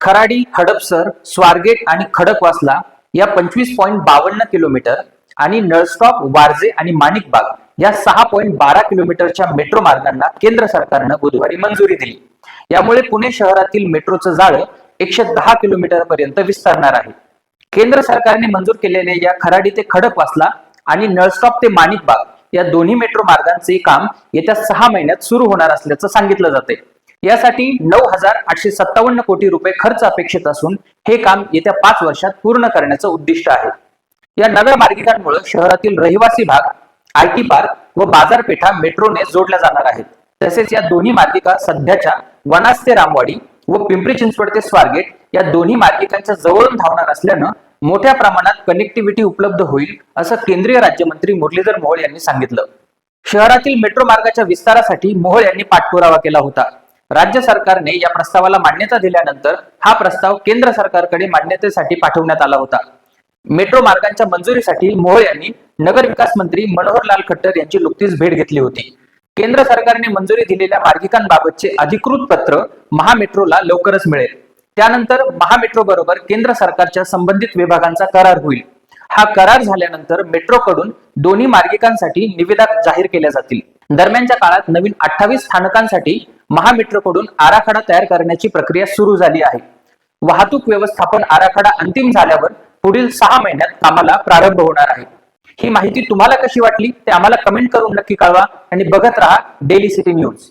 खराडी हडपसर स्वारगेट आणि खडकवासला या पंचवीस पॉईंट बावन्न किलोमीटर आणि नळस्टॉप वारजे आणि माणिकबाग या सहा पॉईंट बारा किलोमीटरच्या मेट्रो मार्गांना केंद्र सरकारनं बुधवारी मंजुरी दिली. यामुळे पुणे शहरातील मेट्रोचं जाळं एकशे दहा किलोमीटर पर्यंत विस्तारणार आहे. केंद्र सरकारने मंजूर केलेल्या या खराडी ते खडकवासला आणि नळस्टॉप ते माणिकबाग या दोन्ही मेट्रो मार्गांचे काम येत्या सहा महिन्यात सुरू होणार असल्याचं सांगितलं जाते यासाठी नऊ हजार आठशे सत्तावन्न कोटी रुपये खर्च अपेक्षित असून हे काम येत्या पाच वर्षात पूर्ण करण्याचं उद्दिष्ट आहे. या नव्या मार्गिकांमुळे शहरातील रहिवासी भाग आयटी पार्क व बाजारपेठा मेट्रोने जोडल्या जाणार आहेत. तसेच या दोन्ही मार्गिका सध्याच्या वनास ते रामवाडी व पिंपरी चिंचवड ते स्वारगेट या दोन्ही मार्गिकांच्या जवळून धावणार असल्यानं मोठ्या प्रमाणात कनेक्टिव्हिटी उपलब्ध होईल असं केंद्रीय राज्यमंत्री मुरलीधर मोहोळ यांनी सांगितलं. शहरातील मेट्रो मार्गाच्या विस्तारासाठी मोहोळ यांनी पाठपुरावा केला होता. राज्य सरकारने या प्रस्तावाला मान्यता दिल्यानंतर हा प्रस्ताव केंद्र सरकारकडे मान्यतेसाठी पाठवण्यात आला होता. मेट्रो मार्गांच्या मंजुरीसाठी मोहोळ यांनी नगर विकास मंत्री मनोहरलाल खट्टर यांची नुकतीच भेट घेतली होती. केंद्र सरकारने मंजुरी दिलेल्या मार्गिकांबाबतचे अधिकृत पत्र महामेट्रोला लवकरच मिळेल. त्यानंतर महामेट्रो बरोबर केंद्र सरकारच्या संबंधित विभागांचा करार होईल. हा करार झाल्यानंतर मेट्रोकडून दोन्ही मार्गिकांसाठी निविदा जाहीर केल्या जातील. दरम्यानच्या काळात नवीन अठ्ठावीस स्थानकांसाठी महामेट्रोकडून आराखडा तयार करण्याची प्रक्रिया सुरू झाली आहे. वाहतूक व्यवस्थापन आराखडा अंतिम झाल्यावर पुढील सहा महिन्यात कामाला प्रारंभ होणार आहे. ही माहिती तुम्हाला कशी वाटली ते आम्हाला कमेंट करून नक्की कळवा आणि बघत राहा डेली सिटी न्यूज